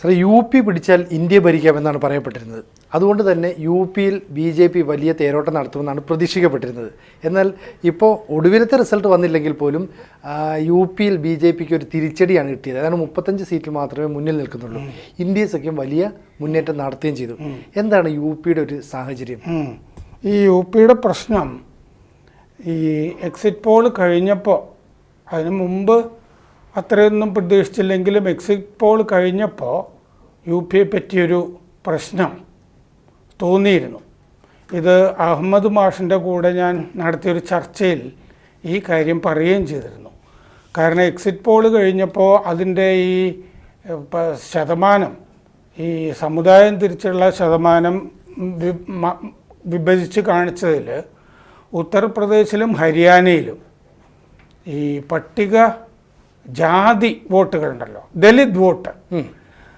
സാറേ U P പിടിച്ചാൽ India ഭരിക്കാമെന്നാണ് പറയപ്പെട്ടിരുന്നത്. അതുകൊണ്ട് തന്നെ യു പിയിൽ ബി ജെ പി വലിയ തേരോട്ടം നടത്തുമെന്നാണ് പ്രതീക്ഷിക്കപ്പെട്ടിരുന്നത്. എന്നാൽ ഇപ്പോൾ ഒടുവിലത്തെ റിസൾട്ട് വന്നില്ലെങ്കിൽ പോലും യു പിയിൽ ബി ജെ പിക്ക് ഒരു തിരിച്ചടിയാണ് കിട്ടിയത്. അതാണ് മുപ്പത്തഞ്ച് സീറ്റിൽ മാത്രമേ മുന്നിൽ നിൽക്കുന്നുള്ളൂ. ഇന്ത്യ സഖ്യം വലിയ മുന്നേറ്റം നടത്തുകയും ചെയ്തു. എന്താണ് യു പിയുടെ ഒരു സാഹചര്യം? ഈ യു പിയുടെ പ്രശ്നം ഈ എക്സിറ്റ് പോൾ കഴിഞ്ഞപ്പോൾ അതിന് മുമ്പ് അത്രയൊന്നും പ്രതീക്ഷിച്ചില്ലെങ്കിലും എക്സിറ്റ് പോൾ കഴിഞ്ഞപ്പോൾ യു പിയെ പറ്റിയൊരു പ്രശ്നം തോന്നിയിരുന്നു. ഇത് അഹമ്മദ് മാഷിന്റെ കൂടെ ഞാൻ നടത്തിയൊരു ചർച്ചയിൽ ഈ കാര്യം പറയുകയും ചെയ്തിരുന്നു. കാരണം എക്സിറ്റ് പോൾ കഴിഞ്ഞപ്പോൾ അതിന്റെ ഈ ശതമാനം ഈ സമുദായം തിരിച്ചുള്ള ശതമാനം വിഭജിച്ച് കാണിച്ചതിൽ ഉത്തർപ്രദേശിലും ഹരിയാനയിലും ഈ പട്ടിക ജാതി വോട്ടുകളുണ്ടല്ലോ. Dalit vote.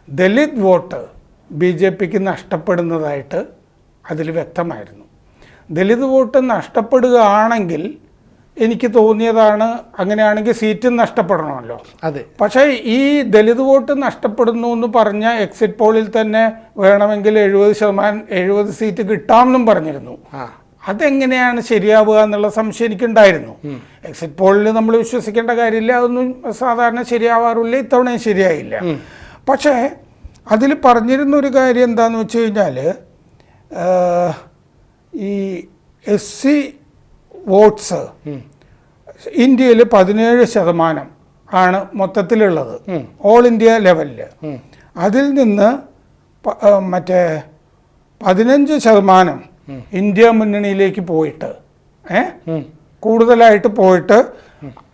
Dalit vote B J പിക്ക് നഷ്ടപ്പെടുന്നതായിട്ട് അതിൽ വ്യക്തമായിരുന്നു. ദലിത് വോട്ട് നഷ്ടപ്പെടുകയാണെങ്കിൽ എനിക്ക് തോന്നിയതാണ് അങ്ങനെയാണെങ്കിൽ സീറ്റും നഷ്ടപ്പെടണമല്ലോ. അതെ. പക്ഷേ ഈ ദലിത് വോട്ട് നഷ്ടപ്പെടുന്നു എന്ന് പറഞ്ഞ എക്സിറ്റ് പോളിൽ തന്നെ വേണമെങ്കിൽ എഴുപത് ശതമാനം എഴുപത് സീറ്റ് കിട്ടാമെന്നും പറഞ്ഞിരുന്നു. അതെങ്ങനെയാണ് ശരിയാവുക എന്നുള്ള സംശയം എനിക്കുണ്ടായിരുന്നു. എക്സിറ്റ് പോളിൽ നമ്മൾ വിശ്വസിക്കേണ്ട കാര്യമില്ല. അതൊന്നും സാധാരണ ശരിയാവാറില്ല. ഇത്തവണയും ശരിയായില്ല. പക്ഷേ അതിൽ പറഞ്ഞിരുന്ന ഒരു കാര്യം എന്താണെന്ന് വെച്ച് കഴിഞ്ഞാൽ ഈ എസ് സി വോട്ട്സ് ഇന്ത്യയിൽ പതിനേഴ് ശതമാനം ആണ് മൊത്തത്തിലുള്ളത്. ഓൾ ഇന്ത്യ ലെവലിൽ അതിൽ നിന്ന് മറ്റേ പതിനഞ്ച് ശതമാനം ഇന്ത്യ മുന്നണിയിലേക്ക് പോയിട്ട് ഏ. കൂടുതലായിട്ട് പോയിട്ട്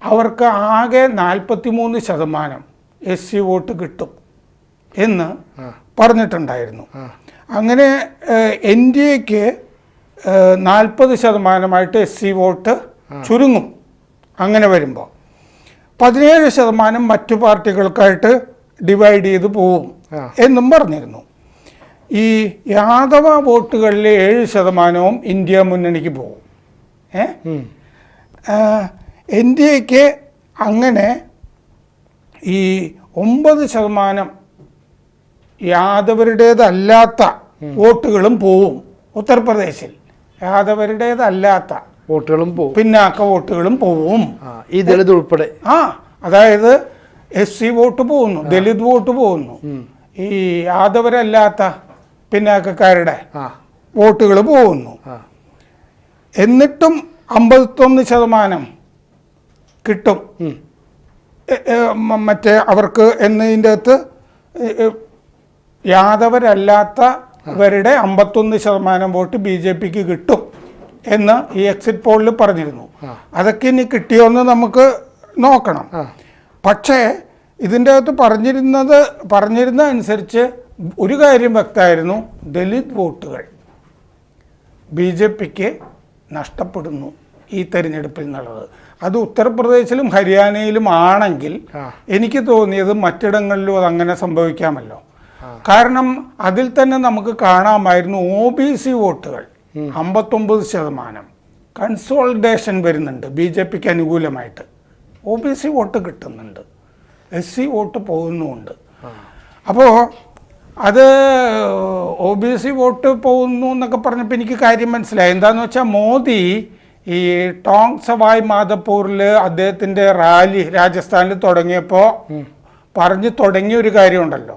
അവർക്ക് ആകെ നാൽപ്പത്തി മൂന്ന് ശതമാനം എസ് സി വോട്ട് കിട്ടും എന്ന് പറഞ്ഞിട്ടുണ്ടായിരുന്നു. അങ്ങനെ എൻ ഡി എക്ക് നാൽപ്പത് ശതമാനമായിട്ട് എസ് സി വോട്ട് ചുരുങ്ങും അങ്ങനെ വരുമ്പോൾ പതിനേഴ് ശതമാനം മറ്റു പാർട്ടികൾക്കായിട്ട് ഡിവൈഡ് ചെയ്ത് പോവും എന്നും പറഞ്ഞിരുന്നു. ഈ യാദവ വോട്ടുകളിലെ ഏഴ് ശതമാനവും ഇന്ത്യ മുന്നണിക്ക് പോകും. ഏ. എൻ ഡി എക്ക് അങ്ങനെ ഈ ഒമ്പത് ശതമാനം യാദവരുടേതല്ലാത്ത വോട്ടുകളും പോവും ഉത്തർപ്രദേശിൽ. യാദവരുടേതല്ലാത്ത വോട്ടുകളും പോവും. പിന്നാക്ക വോട്ടുകളും പോവും. ഈ ദളിത് ഉൾപ്പെടെ. ആ അതായത് എസ് സി വോട്ട് പോകുന്നു ദളിത് വോട്ട് പോകുന്നു. ഈ യാദവരല്ലാത്ത പിന്നാക്കക്കാരുടെ വോട്ടുകൾ പോകുന്നു. എന്നിട്ടും അമ്പത്തൊന്ന് ശതമാനം കിട്ടും. മറ്റേ അവർക്ക് എന്നതിന്റെ അകത്ത് യാദവരല്ലാത്തവരുടെ അമ്പത്തൊന്ന് ശതമാനം വോട്ട് ബി ജെ പിക്ക് കിട്ടും എന്ന് ഈ എക്സിറ്റ് പോളിൽ പറഞ്ഞിരുന്നു. അതൊക്കെ ഇനി കിട്ടിയോന്ന് നമുക്ക് നോക്കണം. പക്ഷേ ഇതിന്റെ അകത്ത് പറഞ്ഞിരുന്നത് പറഞ്ഞിരുന്ന അനുസരിച്ച് ഒരു കാര്യം വ്യക്തമായിരുന്നു. ദലിത് വോട്ടുകൾ ബി ജെ പിക്ക് നഷ്ടപ്പെടുന്നു ഈ തെരഞ്ഞെടുപ്പിൽ എന്നുള്ളത്. അത് ഉത്തർപ്രദേശിലും ഹരിയാനയിലും ആണെങ്കിൽ എനിക്ക് തോന്നിയത് മറ്റിടങ്ങളിലും അത് അങ്ങനെ സംഭവിക്കാമല്ലോ. കാരണം അതിൽ തന്നെ നമുക്ക് കാണാമായിരുന്നു ഒ ബി സി വോട്ടുകൾ അമ്പത്തൊമ്പത് ശതമാനം. കൺസോൾട്ടേഷൻ വരുന്നുണ്ട് ബി ജെ പിക്ക് അനുകൂലമായിട്ട്. ഒ ബി സി വോട്ട് കിട്ടുന്നുണ്ട്. എസ് സി വോട്ട് പോകുന്നുമുണ്ട്. അപ്പോൾ അത് ഒ ബി സി വോട്ട് പോകുന്നു എന്നൊക്കെ പറഞ്ഞപ്പോൾ എനിക്ക് കാര്യം മനസ്സിലായി. എന്താന്ന് വെച്ചാൽ മോദി ഈ ടോങ് സവായ് മാധപ്പൂരിൽ അദ്ദേഹത്തിന്റെ റാലി രാജസ്ഥാനിൽ തുടങ്ങിയപ്പോൾ പറഞ്ഞു തുടങ്ങിയ ഒരു കാര്യമുണ്ടല്ലോ.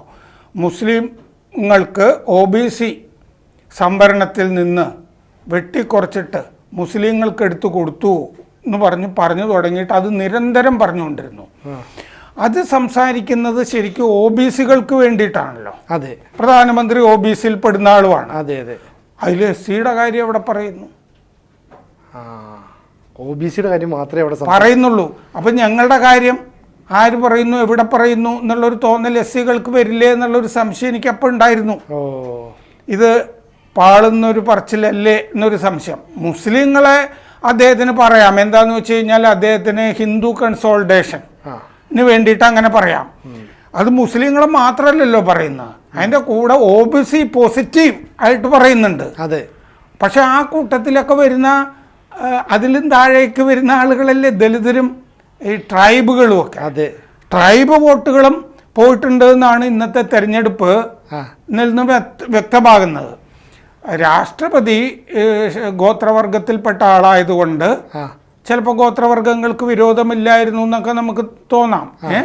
മുസ്ലിങ്ങൾക്ക് ഒ ബി സി സംവരണത്തിൽ നിന്ന് വെട്ടിക്കുറച്ചിട്ട് മുസ്ലിങ്ങൾക്ക് എടുത്തു കൊടുത്തു എന്ന് പറഞ്ഞ് പറഞ്ഞു തുടങ്ങിയിട്ട് അത് നിരന്തരം പറഞ്ഞുകൊണ്ടിരുന്നു. അത് സംസാരിക്കുന്നത് ശരിക്കും ഒ ബി സികൾക്ക് വേണ്ടിയിട്ടാണല്ലോ. അതെ. പ്രധാനമന്ത്രി ഒ ബി സിയിൽ പെടുന്ന ആളുമാണ്. അതെ അതെ. അതിൽ എസ് സിയുടെ കാര്യം എവിടെ പറയുന്നു. ഒ ബി സിയുടെ കാര്യം മാത്രമേ അവിടെ പറയുന്നുള്ളൂ. അപ്പം ഞങ്ങളുടെ കാര്യം ആര് പറയുന്നു എവിടെ പറയുന്നു എന്നുള്ളൊരു തോന്നൽ എസ് സികൾക്ക് വരില്ലേ എന്നുള്ളൊരു സംശയം എനിക്ക് അപ്പോൾ ഉണ്ടായിരുന്നു ഇത് പാളുന്നൊരു പറച്ചിലല്ലേ എന്നൊരു സംശയം. മുസ്ലിങ്ങളെ അദ്ദേഹത്തിന് പറയാം. എന്താന്ന് വെച്ച് കഴിഞ്ഞാൽ അദ്ദേഹത്തിന് ഹിന്ദു കൺസോൾട്ടേഷൻ. വേണ്ടിയിട്ട് അങ്ങനെ പറയാം. അത് മുസ്ലിങ്ങളെ മാത്രമല്ലല്ലോ പറയുന്നത്. അതിന്റെ കൂടെ ഒ ബി സി പോസിറ്റീവ് ആയിട്ട് പറയുന്നുണ്ട്. അതെ. പക്ഷെ ആ കൂട്ടത്തിലൊക്കെ വരുന്ന അതിലും താഴേക്ക് വരുന്ന ആളുകളല്ലേ ദലിതരും ഈ ട്രൈബുകളും ഒക്കെ. അതെ. ട്രൈബ് വോട്ടുകളും പോയിട്ടുണ്ട് എന്നാണ് ഇന്നത്തെ തെരഞ്ഞെടുപ്പ് നിന്ന് വ്യക്തമാകുന്നത്. രാഷ്ട്രപതി ഗോത്രവർഗത്തിൽപ്പെട്ട ആളായതുകൊണ്ട് ചിലപ്പോൾ ഗോത്രവർഗങ്ങൾക്ക് വിരോധമില്ലായിരുന്നു എന്നൊക്കെ നമുക്ക് തോന്നാം. ഏ?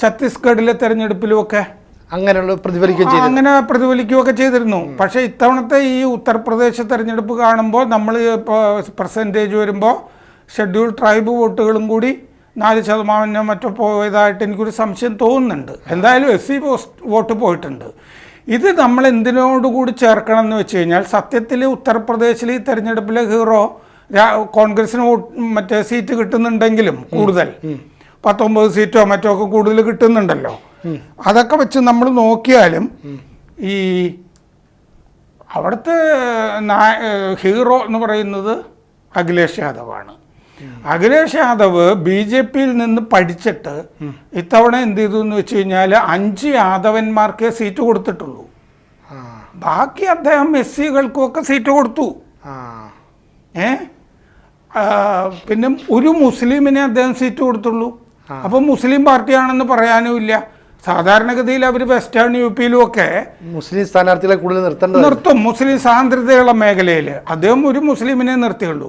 ഛത്തീസ്ഗഡിലെ തെരഞ്ഞെടുപ്പിലുമൊക്കെ അങ്ങനെയുള്ള പ്രതിഫലിക്കുകയും ചെയ്തു അങ്ങനെ പ്രതിഫലിക്കുകയൊക്കെ ചെയ്തിരുന്നു. പക്ഷേ ഇത്തവണത്തെ ഈ ഉത്തർപ്രദേശ് തെരഞ്ഞെടുപ്പ് കാണുമ്പോൾ നമ്മൾ ഇപ്പോൾ പെർസെന്റേജ് വരുമ്പോൾ ഷെഡ്യൂൾ ട്രൈബ് വോട്ടുകളും കൂടി നാല് ശതമാനം മറ്റോ പോയതായിട്ട് എനിക്കൊരു സംശയം തോന്നുന്നുണ്ട്. എന്തായാലും എസ് സി വോട്ട് പോയിട്ടുണ്ട്. ഇത് നമ്മൾ എന്തിനോടുകൂടി ചേർക്കണം എന്ന് വെച്ച് കഴിഞ്ഞാൽ സത്യത്തിൽ ഉത്തർപ്രദേശിൽ ഈ തെരഞ്ഞെടുപ്പിലെ ഹീറോ കോൺഗ്രസിന് മറ്റേ സീറ്റ് കിട്ടുന്നുണ്ടെങ്കിലും കൂടുതൽ. പത്തൊമ്പത് സീറ്റോ മറ്റോ ഒക്കെ കൂടുതൽ കിട്ടുന്നുണ്ടല്ലോ. അതൊക്കെ വെച്ച് നമ്മൾ നോക്കിയാലും ഈ അവിടുത്തെ ഹീറോ എന്ന് പറയുന്നത് അഖിലേഷ് യാദവാണ്. അഖിലേഷ് യാദവ് ബി ജെ പിയിൽ നിന്ന് പഠിച്ചിട്ട് ഇത്തവണ എന്ത് ചെയ്തു എന്ന് വെച്ച് കഴിഞ്ഞാൽ അഞ്ച് യാദവന്മാർക്കേ സീറ്റ് കൊടുത്തിട്ടുള്ളൂ. ബാക്കി അദ്ദേഹം എസ് സികൾക്കും ഒക്കെ സീറ്റ് കൊടുത്തു. ഏഹ് പിന്നെ ഒരു മുസ്ലിമിനെ അദ്ദേഹം സീറ്റ് കൊടുത്തുള്ളൂ. അപ്പം മുസ്ലിം പാർട്ടിയാണെന്ന് പറയാനും ഇല്ല സാധാരണഗതിയിൽ അവർ വെസ്റ്റേൺ യു പിയിലും ഒക്കെ മുസ്ലിം സ്ഥാനാർത്ഥികളെ കൂടുതൽ നിർത്തേണ്ടത് നിർത്തും. മുസ്ലിം സാന്ദ്രതയുള്ള മേഖലയിൽ അദ്ദേഹം ഒരു മുസ്ലിമിനെ നിർത്തിയുള്ളൂ.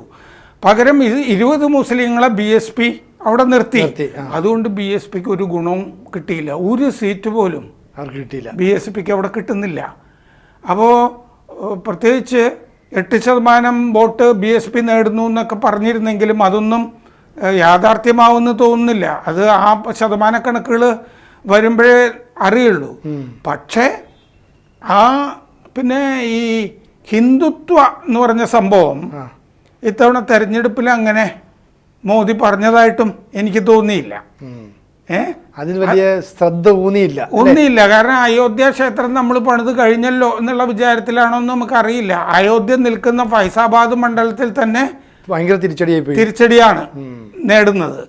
പകരം ഇരുപത് മുസ്ലിങ്ങളെ ബി എസ് പി അവിടെ നിർത്തി. നിർത്തി, അതുകൊണ്ട് ബി എസ് പിക്ക് ഒരു ഗുണവും കിട്ടിയില്ല. ഒരു സീറ്റ് പോലും അവർക്ക് കിട്ടിയില്ല. ബി എസ് പിക്ക് അവിടെ കിട്ടുന്നില്ല. അപ്പോൾ പ്രത്യേകിച്ച് എട്ട് ശതമാനം വോട്ട് ബി എസ് പി നേടുന്നു എന്നൊക്കെ പറഞ്ഞിരുന്നെങ്കിലും അതൊന്നും യാഥാർത്ഥ്യമാവുമെന്ന് തോന്നുന്നില്ല. അത് ആ ശതമാന ശതമാനക്കണക്കുകൾ വരുമ്പോഴേ അറിയുള്ളൂ. പക്ഷേ ആ പിന്നെ ഈ ഹിന്ദുത്വ എന്ന് പറഞ്ഞ സംഭവം ഇത്തവണ തെരഞ്ഞെടുപ്പിൽ അങ്ങനെ മോദി പറഞ്ഞതായിട്ടും എനിക്ക് തോന്നിയില്ല. ഏ? ഏഹ് അതിന് വലിയ ശ്രദ്ധ ഊന്നിയില്ല ഊന്നിയില്ല. കാരണം അയോധ്യ ക്ഷേത്രം നമ്മൾ പണിത് കഴിഞ്ഞല്ലോ എന്നുള്ള വിചാരത്തിലാണോ എന്ന് നമുക്കറിയില്ല. അയോധ്യ നിൽക്കുന്ന ഫൈസാബാദ് മണ്ഡലത്തിൽ തന്നെ ഭയങ്കര തിരിച്ചടിയായി പോയി തിരിച്ചടിയാണ് നേടുന്നത്.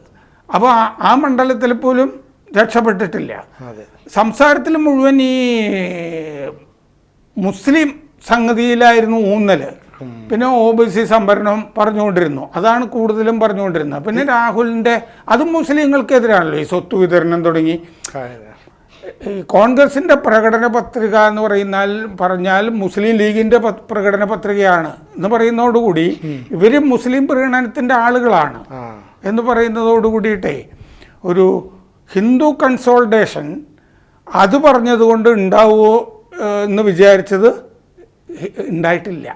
അപ്പോൾ ആ മണ്ഡലത്തിൽ പോലും രക്ഷപ്പെട്ടിട്ടില്ല. സംസാരത്തിൽ മുഴുവൻ ഈ മുസ്ലിം സംഗതിയിലായിരുന്നു ഊന്നൽ പിന്നെ ഒ ബി സി സംവരണം പറഞ്ഞുകൊണ്ടിരുന്നു. അതാണ് കൂടുതലും പറഞ്ഞുകൊണ്ടിരുന്നത്. പിന്നെ രാഹുലിന്റെ അതും മുസ്ലിങ്ങൾക്കെതിരാണല്ലോ. ഈ സ്വത്ത് വിതരണം തുടങ്ങി. ഈ കോൺഗ്രസിന്റെ പ്രകടന പത്രിക എന്ന് പറയുന്നാൽ പറഞ്ഞാൽ മുസ്ലിം ലീഗിന്റെ പ്രകടന പത്രികയാണ് എന്ന് പറയുന്നതോടുകൂടി ഇവർ മുസ്ലിം പ്രകടനത്തിന്റെ ആളുകളാണ് എന്ന് പറയുന്നതോടുകൂടിയിട്ടേ ഒരു ഹിന്ദു കൺസോൾട്ടേഷൻ അത് പറഞ്ഞതുകൊണ്ട് ഉണ്ടാവുമോ എന്ന് വിചാരിച്ചത് ഉണ്ടായിട്ടില്ല.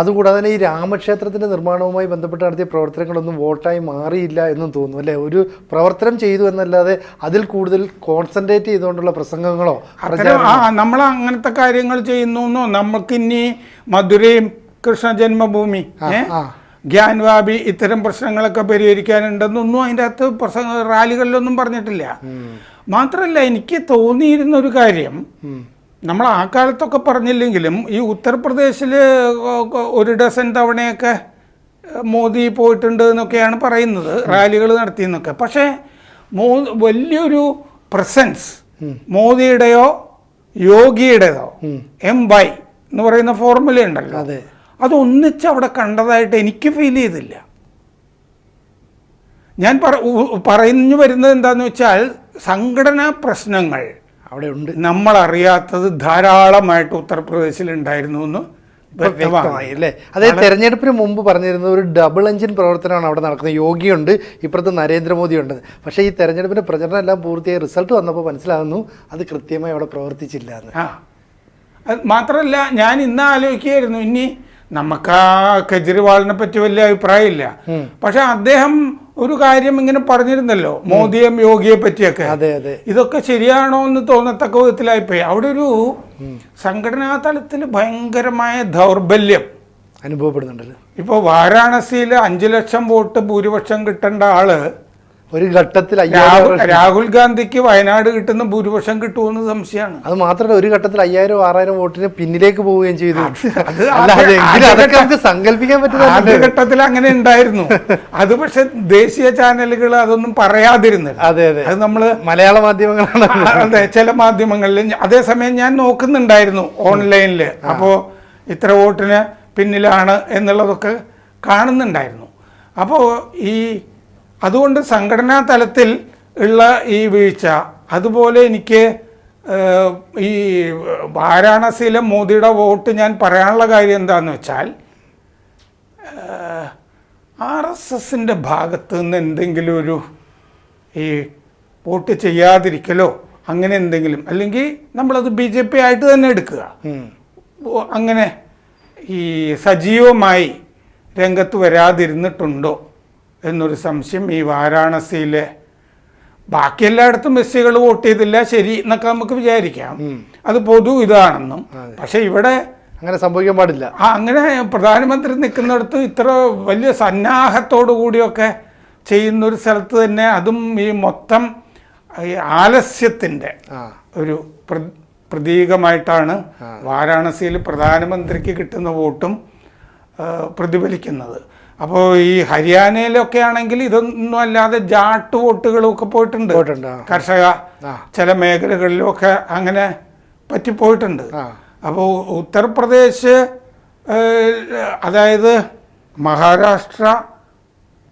അതുകൂടാതെ തന്നെ ഈ രാമക്ഷേത്രത്തിന്റെ നിർമ്മാണവുമായി ബന്ധപ്പെട്ട് നടത്തിയ പ്രവർത്തനങ്ങളൊന്നും വോട്ടായി മാറിയില്ല എന്നും തോന്നുന്നു അല്ലേ? ഒരു പ്രവർത്തനം ചെയ്തു എന്നല്ലാതെ അതിൽ കൂടുതൽ കോൺസെൻട്രേറ്റ് ചെയ്തുകൊണ്ടുള്ള പ്രസംഗങ്ങളോ നമ്മൾ അങ്ങനത്തെ കാര്യങ്ങൾ ചെയ്യുന്നു നമുക്കിനി മധുരയും കൃഷ്ണ ജന്മഭൂമി. ഗ്യാൻവാബി ഇത്തരം പ്രശ്നങ്ങളൊക്കെ പരിഹരിക്കാനുണ്ടെന്നൊന്നും അതിന്റെ അകത്ത് പ്രസംഗ റാലികളിലൊന്നും പറഞ്ഞിട്ടില്ല. മാത്രമല്ല എനിക്ക് തോന്നിയിരുന്ന ഒരു കാര്യം നമ്മൾ ആ കാലത്തൊക്കെ പറഞ്ഞില്ലെങ്കിലും ഈ ഉത്തർപ്രദേശിൽ ഒരു ഡസൻ തവണയൊക്കെ മോദി പോയിട്ടുണ്ട് എന്നൊക്കെയാണ് പറയുന്നത് റാലികൾ നടത്തിയെന്നൊക്കെ. പക്ഷേ മോ വലിയൊരു പ്രസൻസ് മോദിയുടെയോ യോഗിയുടേതോ എം വൈ എന്ന് പറയുന്ന ഫോർമുല ഉണ്ടല്ലോ. അതെ. അത് ഒന്നിച്ച് അവിടെ കണ്ടതായിട്ട് എനിക്ക് ഫീൽ ചെയ്തില്ല. ഞാൻ പറ പറഞ്ഞു വരുന്നത് എന്താണെന്ന് വെച്ചാൽ സംഘടനാ പ്രശ്നങ്ങൾ അവിടെ ഉണ്ട് നമ്മൾ അറിയാത്തത് ധാരാളമായിട്ട് ഉത്തർപ്രദേശിൽ ഉണ്ടായിരുന്നു എന്ന് വ്യക്തമായി അല്ലേ? അതായത് തെരഞ്ഞെടുപ്പിന് മുമ്പ് പറഞ്ഞിരുന്നത് ഒരു ഡബിൾ എഞ്ചിൻ പ്രവർത്തനമാണ് അവിടെ നടക്കുന്നത്. യോഗിയുണ്ട് ഇപ്പുറത്ത് നരേന്ദ്രമോദി ഉണ്ട് പക്ഷേ ഈ തെരഞ്ഞെടുപ്പിന്റെ പ്രചരണം എല്ലാം പൂർത്തിയായി റിസൾട്ട് വന്നപ്പോൾ മനസ്സിലാകുന്നു അത് കൃത്യമായി അവിടെ പ്രവർത്തിച്ചില്ല എന്ന്. മാത്രമല്ല ഞാൻ ഇന്ന് ആലോചിക്കുകയായിരുന്നു ഇനി നമുക്ക് ആ കെജ്രിവാളിനെ പറ്റി വലിയ അഭിപ്രായമില്ല. പക്ഷെ അദ്ദേഹം ഒരു കാര്യം ഇങ്ങനെ പറഞ്ഞിരുന്നല്ലോ മോദിയും യോഗിയെ പറ്റിയൊക്കെ. അതെ അതെ. ഇതൊക്കെ ശരിയാണോ എന്ന് തോന്നത്തക്ക വിധത്തിലായിപ്പോയി. അവിടെ ഒരു സംഘടനാ തലത്തിൽ ഭയങ്കരമായ ദൗർബല്യം. അനുഭവപ്പെടുന്നുണ്ടല്ലോ. ഇപ്പോൾ വാരാണസിയിൽ അഞ്ചു ലക്ഷം വോട്ട് ഭൂരിപക്ഷം കിട്ടേണ്ട ആൾ ഒരു ഘട്ടത്തിൽ രാഹുൽ അയ്യായിരം രാഹുൽ ഗാന്ധിക്ക് വയനാട് കിട്ടുന്ന ഭൂരിപക്ഷം കിട്ടുമെന്ന് സംശയമാണ്. അത് മാത്രമല്ല ഒരു ഘട്ടത്തിൽ അയ്യായിരം ആറായിരം വോട്ടിന് പിന്നിലേക്ക് പോവുകയും ചെയ്തു. ആദ്യ- അതൊക്കെ നമുക്ക് സങ്കല്പിക്കാൻ പറ്റുന്ന ആദ്യഘട്ടത്തിൽ അങ്ങനെ ഉണ്ടായിരുന്നു. അത് പക്ഷെ ദേശീയ ചാനലുകൾ അതൊന്നും പറയാതിരുന്നില്ല. അതെ അതെ. അത് നമ്മൾ മലയാള മാധ്യമങ്ങളാണ്. അതെ ചില മാധ്യമങ്ങളിൽ അതേസമയം ഞാൻ നോക്കുന്നുണ്ടായിരുന്നു ഓൺലൈനിൽ അപ്പോൾ ഇത്ര വോട്ടിന് പിന്നിലാണ് എന്നുള്ളതൊക്കെ കാണുന്നുണ്ടായിരുന്നു. അപ്പോൾ ഈ അതുകൊണ്ട് സംഘടനാ തലത്തിൽ ഉള്ള ഈ വീഴ്ച അതുപോലെ എനിക്ക് ഈ വാരാണസിയിലെ മോദിയുടെ വോട്ട് ഞാൻ പറയാനുള്ള കാര്യം എന്താണെന്ന് വെച്ചാൽ ആർ എസ് എസിന്റെ ഭാഗത്ത് നിന്ന് എന്തെങ്കിലും ഒരു ഈ വോട്ട് ചെയ്യാതിരിക്കലോ അങ്ങനെ എന്തെങ്കിലും അല്ലെങ്കിൽ നമ്മളത് ബി ജെ പി ആയിട്ട് തന്നെ എടുക്കുക. അങ്ങനെ ഈ സജീവമായി രംഗത്ത് വരാതിരുന്നിട്ടുണ്ടോ? എന്നൊരു സംശയം ഈ വാരാണസിയിലെ ബാക്കി എല്ലായിടത്തും എസ്സികൾ വോട്ട് ചെയ്തില്ല ശരി എന്നൊക്കെ നമുക്ക് വിചാരിക്കാം. അത് പൊതു ഇതാണെന്നും. പക്ഷെ ഇവിടെ അങ്ങനെ സംഭവിക്കാൻ പാടില്ല. ആ അങ്ങനെ പ്രധാനമന്ത്രി നിൽക്കുന്നിടത്ത് ഇത്ര വലിയ സന്നാഹത്തോടു കൂടിയൊക്കെ ചെയ്യുന്ന ഒരു സ്ഥലത്ത് തന്നെ അതും ഈ മൊത്തം ആലസ്യത്തിന്റെ ആലസ്യത്തിന്റെ ഒരു പ്ര- പ്രതീകമായിട്ടാണ് വാരാണസിയിൽ പ്രധാനമന്ത്രിക്ക് കിട്ടുന്ന വോട്ടും പ്രതിഫലിക്കുന്നത്. അപ്പോൾ ഈ ഹരിയാനയിലൊക്കെ ആണെങ്കിൽ ഇതൊന്നും അല്ലാതെ ജാട്ട് വോട്ടുകളും ഒക്കെ പോയിട്ടുണ്ട് കർഷക ചില മേഖലകളിലൊക്കെ അങ്ങനെ പറ്റിപ്പോയിട്ടുണ്ട് പോയിട്ടുണ്ട്. അപ്പോൾ ഉത്തർപ്രദേശ് അതായത് മഹാരാഷ്ട്ര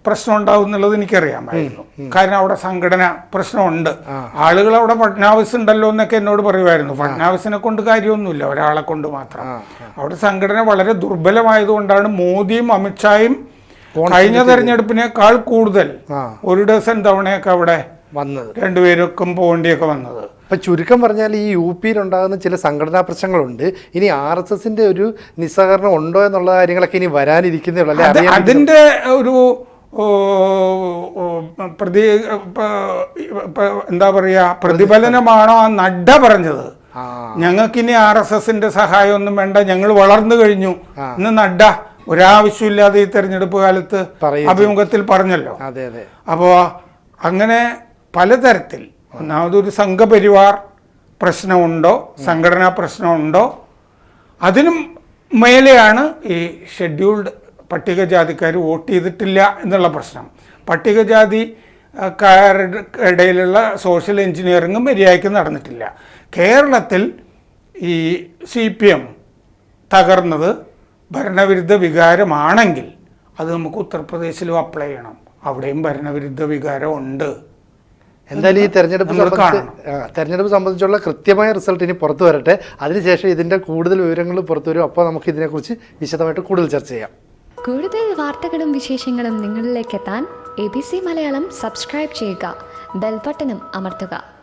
പ്രശ്നം ഉണ്ടാവും എന്നുള്ളത് എനിക്കറിയാമായിരുന്നു. കാരണം അവിടെ സംഘടന പ്രശ്നമുണ്ട്. ആളുകൾ അവിടെ ഫഡ്നാവിസ് ഉണ്ടല്ലോ എന്നൊക്കെ എന്നോട് പറയുമായിരുന്നു. ഫഡ്നാവിസിനെ കൊണ്ട് കാര്യമൊന്നുമില്ല ഒരാളെ കൊണ്ട് മാത്രം. അവിടെ സംഘടന വളരെ ദുർബലമായതുകൊണ്ടാണ് മോദിയും അമിത്ഷായും കഴിഞ്ഞ തെരഞ്ഞെടുപ്പിനേക്കാൾ കൂടുതൽ ഒരു ഡസൻ തവണയൊക്കെ അവിടെ വന്നത്. രണ്ടുപേരൊക്കെ പോകേണ്ടിയൊക്കെ വന്നത്. അപ്പം ചുരുക്കം പറഞ്ഞാൽ ഈ യു പിയിൽ ഉണ്ടാകുന്ന ചില സംഘടനാ പ്രശ്നങ്ങളുണ്ട്. ഇനി ആർ എസ് എസിന്റെ ഒരു നിസ്സഹകരണം ഉണ്ടോ എന്നുള്ള കാര്യങ്ങളൊക്കെ ഇനി വരാനിരിക്കുന്നേ ഉള്ളൂ. അതിന്റെ ഒരു പ്രതി എന്താ പറയാ പ്രതിഫലനമാണോ ആ നഡ്ഡ പറഞ്ഞത്. ഞങ്ങൾക്കിനി ആർ എസ് എസിന്റെ സഹായമൊന്നും വേണ്ട. ഞങ്ങൾ വളർന്നു കഴിഞ്ഞു. ഇന്ന് നഡ്ഡ. ഒരാവശ്യമില്ലാതെ ഈ തെരഞ്ഞെടുപ്പ് കാലത്ത് അഭിമുഖത്തിൽ പറഞ്ഞല്ലോ. അതെ അതെ. അപ്പോൾ അങ്ങനെ പലതരത്തിൽ ഒന്നാമതൊരു സംഘപരിവാർ പ്രശ്നമുണ്ടോ സംഘടനാ പ്രശ്നമുണ്ടോ അതിനും മേലെയാണ് ഈ ഷെഡ്യൂൾഡ് പട്ടികജാതിക്കാർ വോട്ട് ചെയ്തിട്ടില്ല എന്നുള്ള പ്രശ്നം. പട്ടികജാതി ഇടയിലുള്ള സോഷ്യൽ എഞ്ചിനീയറിങ്ങും മര്യാദയ്ക്ക് നടന്നിട്ടില്ല. കേരളത്തിൽ ഈ സി പി എം തകർന്നത് ഭരണവിരുദ്ധ വികാരമാണെങ്കിൽ അത് നമുക്ക് ഉത്തർപ്രദേശിലും അപ്ലൈ ചെയ്യണം. അവിടെയും ഭരണവിരുദ്ധ വികാരം ഉണ്ട് എന്തായാലും ഈ തെരഞ്ഞെടുപ്പ് തെരഞ്ഞെടുപ്പ് സംബന്ധിച്ചുള്ള കൃത്യമായ റിസൾട്ട് ഇനി പുറത്തു വരട്ടെ. അതിനുശേഷം ഇതിന്റെ കൂടുതൽ വിവരങ്ങൾ പുറത്തു വരും. അപ്പോൾ നമുക്ക് ഇതിനെക്കുറിച്ച് വിശദമായിട്ട് കൂടുതൽ ചർച്ച ചെയ്യാം. കൂടുതൽ വാർത്തകളും വിശേഷങ്ങളും നിങ്ങളിലേക്ക് എത്താൻ A B C Malayalam subscribe ചെയ്യുക. ബെൽബട്ടനും അമർത്തുക.